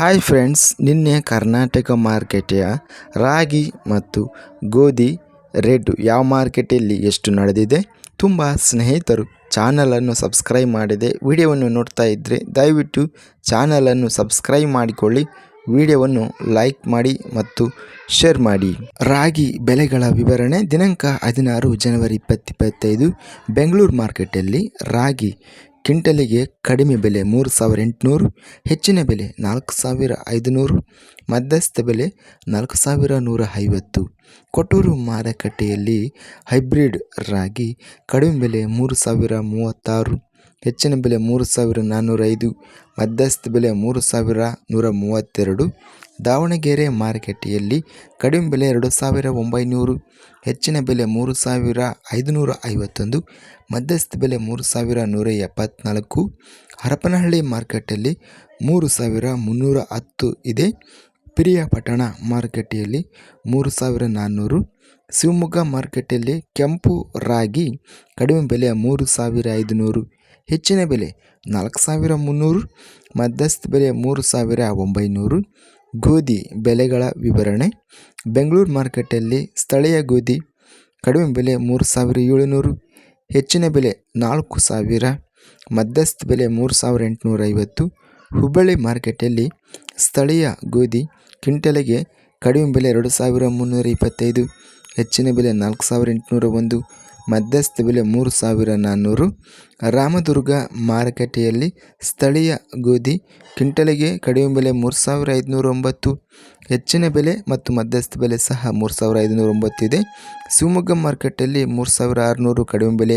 Hi friends ನಿನ್ನೆ ಕರ್ನಾಟಕ ಮಾರ್ಕೆಟೆಯ ರಾಗಿ ಮತ್ತು ಗೋಧಿ ರೇಟು ಯಾವ ಮಾರ್ಕೆಟಲ್ಲಿ ಎಷ್ಟು ನಡೆದಿದೆ? ತುಂಬ ಸ್ನೇಹಿತರು ಚಾನಲನ್ನು ಸಬ್ಸ್ಕ್ರೈಬ್ ಮಾಡಿದೆ ವಿಡಿಯೋವನ್ನು ನೋಡ್ತಾ ಇದ್ದರೆ ದಯವಿಟ್ಟು ಚಾನಲನ್ನು ಸಬ್ಸ್ಕ್ರೈಬ್ ಮಾಡಿಕೊಳ್ಳಿ ವಿಡಿಯೋವನ್ನು ಲೈಕ್ ಮಾಡಿ ಮತ್ತು ಶೇರ್ ಮಾಡಿ. ರಾಗಿ ಬೆಲೆಗಳ ವಿವರಣೆ ದಿನಾಂಕ ಹದಿನಾರು ಜನವರಿ ಇಪ್ಪತ್ತಿಪ್ಪತ್ತೈದು ಬೆಂಗಳೂರು ಮಾರ್ಕೆಟಲ್ಲಿ ರಾಗಿ ಕ್ವಿಂಟಲಿಗೆ ಕಡಿಮೆ ಬೆಲೆ ಮೂರು ಸಾವಿರ ಎಂಟುನೂರು, ಹೆಚ್ಚಿನ ಬೆಲೆ ನಾಲ್ಕು ಸಾವಿರ ಐದುನೂರು, ಮಧ್ಯಸ್ಥ ಬೆಲೆ ನಾಲ್ಕು ಸಾವಿರ ನೂರ ಐವತ್ತು. ಕೊಟ್ಟೂರು ಮಾರುಕಟ್ಟೆಯಲ್ಲಿ ಹೈಬ್ರಿಡ್ ರಾಗಿ ಕಡಿಮೆ ಬೆಲೆ ಮೂರು ಸಾವಿರ ಮೂವತ್ತಾರು. ಹೆಚ್ಚಿನ ಬೆಲೆ ಮೂರು ಸಾವಿರ ನಾನ್ನೂರೈದು ಮಧ್ಯಸ್ಥ ಬೆಲೆ ಮೂರು ಸಾವಿರ ನೂರ ಮೂವತ್ತೆರಡು. ದಾವಣಗೆರೆ ಮಾರುಕಟ್ಟೆಯಲ್ಲಿ ಕಡಿಮೆ ಬೆಲೆ ಎರಡು ಸಾವಿರ ಒಂಬೈನೂರು, ಹೆಚ್ಚಿನ ಬೆಲೆ ಮೂರು ಸಾವಿರ ಐದುನೂರ ಐವತ್ತೊಂದು, ಮಧ್ಯಸ್ಥ ಬೆಲೆ ಮೂರು ಸಾವಿರ ನೂರ ಎಪ್ಪತ್ತ್ನಾಲ್ಕು ಹರಪನಹಳ್ಳಿ ಮಾರುಕಟ್ಟೆಯಲ್ಲಿ ಮೂರು ಸಾವಿರ ಮುನ್ನೂರ ಹತ್ತು ಇದೆ. ಪಿರಿಯಾಪಟ್ಟಣ ಮಾರುಕಟ್ಟೆಯಲ್ಲಿ ಮೂರು ಸಾವಿರ ನಾನ್ನೂರು ಶಿವಮೊಗ್ಗ ಮಾರುಕಟ್ಟೆಯಲ್ಲಿ ಕೆಂಪು ರಾಗಿ ಕಡಿಮೆ ಬೆಲೆ ಮೂರು ಸಾವಿರ ಐದುನೂರು. ಹೆಚ್ಚಿನ ಬೆಲೆ ನಾಲ್ಕು ಸಾವಿರ ಮುನ್ನೂರು. ಮಧ್ಯಸ್ಥ ಬೆಲೆ ಮೂರು ಸಾವಿರ ಒಂಬೈನೂರು. ಗೋಧಿ ಬೆಲೆಗಳ ವಿವರಣೆ. ಬೆಂಗಳೂರು ಮಾರುಕಟ್ಟೆಯಲ್ಲಿ ಸ್ಥಳೀಯ ಗೋಧಿ ಕಡಿಮೆ ಬೆಲೆ ಮೂರು ಸಾವಿರ ಏಳುನೂರು. ಹೆಚ್ಚಿನ ಬೆಲೆ ನಾಲ್ಕು ಸಾವಿರ. ಮಧ್ಯಸ್ಥ ಬೆಲೆ ಮೂರು ಸಾವಿರ ಎಂಟುನೂರ ಐವತ್ತು ಹುಬ್ಬಳ್ಳಿ ಮಾರ್ಕೆಟಲ್ಲಿ ಸ್ಥಳೀಯ ಗೋಧಿ ಕ್ವಿಂಟಲಿಗೆ ಕಡಿಮೆ ಬೆಲೆ ಎರಡು ಸಾವಿರ ಮುನ್ನೂರ ಇಪ್ಪತ್ತೈದು ಹೆಚ್ಚಿನ ಬೆಲೆ ನಾಲ್ಕು ಸಾವಿರ ಎಂಟುನೂರ ಒಂದು ಮಧ್ಯಸ್ಥ ಬೆಲೆ ಮೂರು ಸಾವಿರ ನಾನ್ನೂರು ರಾಮದುರ್ಗ ಮಾರುಕಟ್ಟೆಯಲ್ಲಿ ಸ್ಥಳೀಯ ಗೋಧಿ ಕ್ವಿಂಟಲಿಗೆ ಕಡಿಮೆ ಬೆಲೆ ಮೂರು ಸಾವಿರ ಐದುನೂರ ಒಂಬತ್ತು ಹೆಚ್ಚಿನ ಬೆಲೆ ಮತ್ತು ಮಧ್ಯಸ್ಥ ಬೆಲೆ ಸಹ ಮೂರು ಸಾವಿರ ಐದುನೂರ ಒಂಬತ್ತು ಇದೆ. ಶಿವಮೊಗ್ಗ ಮಾರ್ಕೆಟಲ್ಲಿ ಮೂರು ಸಾವಿರ ಆರುನೂರು ಕಡಿಮೆ ಬೆಲೆ,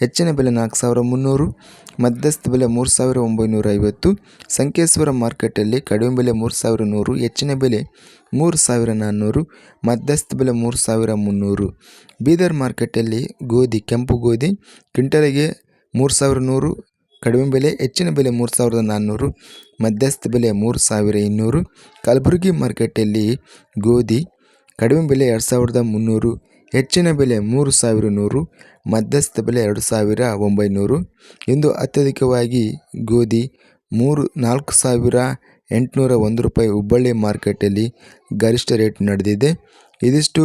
ಹೆಚ್ಚಿನ ಬೆಲೆ ನಾಲ್ಕು ಸಾವಿರ ಮುನ್ನೂರು, ಮಧ್ಯಸ್ಥ ಬೆಲೆ ಮೂರು ಸಾವಿರ ಒಂಬೈನೂರ ಐವತ್ತು ಸಂಕೇಶ್ವರ ಮಾರ್ಕೆಟಲ್ಲಿ ಕಡಿಮೆ ಬೆಲೆ ಮೂರು ಸಾವಿರ ನೂರು, ಹೆಚ್ಚಿನ ಬೆಲೆ ಮೂರು ಸಾವಿರ ನಾನ್ನೂರು, ಮಧ್ಯಸ್ಥ ಬೆಲೆ ಮೂರು ಸಾವಿರ ಮುನ್ನೂರು. ಬೀದರ್ ಮಾರ್ಕೆಟಲ್ಲಿ ಗೋಧಿ, ಕೆಂಪು ಗೋಧಿ, ಕ್ವಿಂಟಲಿಗೆ ಮೂರು ಸಾವಿರ ನೂರು, ಕಡಿಮೆ ಬೆಲೆ, ಹೆಚ್ಚಿನ ಬೆಲೆ ಮೂರು ಸಾವಿರದ ನಾನ್ನೂರು, ಮಧ್ಯಸ್ಥ ಬೆಲೆ ಮೂರು ಸಾವಿರ ಇನ್ನೂರು ಕಲಬುರಗಿ ಮಾರ್ಕೆಟಲ್ಲಿ ಗೋಧಿ, ಕಡಿಮೆ ಬೆಲೆ ಎರಡು ಸಾವಿರದ ಮುನ್ನೂರು, ಹೆಚ್ಚಿನ ಬೆಲೆ ಮೂರು ಸಾವಿರ ನೂರು, ಮಧ್ಯಸ್ಥ ಬೆಲೆ ಎರಡು ಸಾವಿರ ಒಂಬೈನೂರು. ಇಂದು ಅತ್ಯಧಿಕವಾಗಿ ಗೋಧಿ ಮೂರು, ನಾಲ್ಕು ಸಾವಿರ ಎಂಟುನೂರ ಒಂದು ರೂಪಾಯಿ ಹುಬ್ಬಳ್ಳಿ ಮಾರ್ಕೆಟಲ್ಲಿ ಗರಿಷ್ಠ ರೇಟ್ ನಡೆದಿದೆ. ಇದಿಷ್ಟು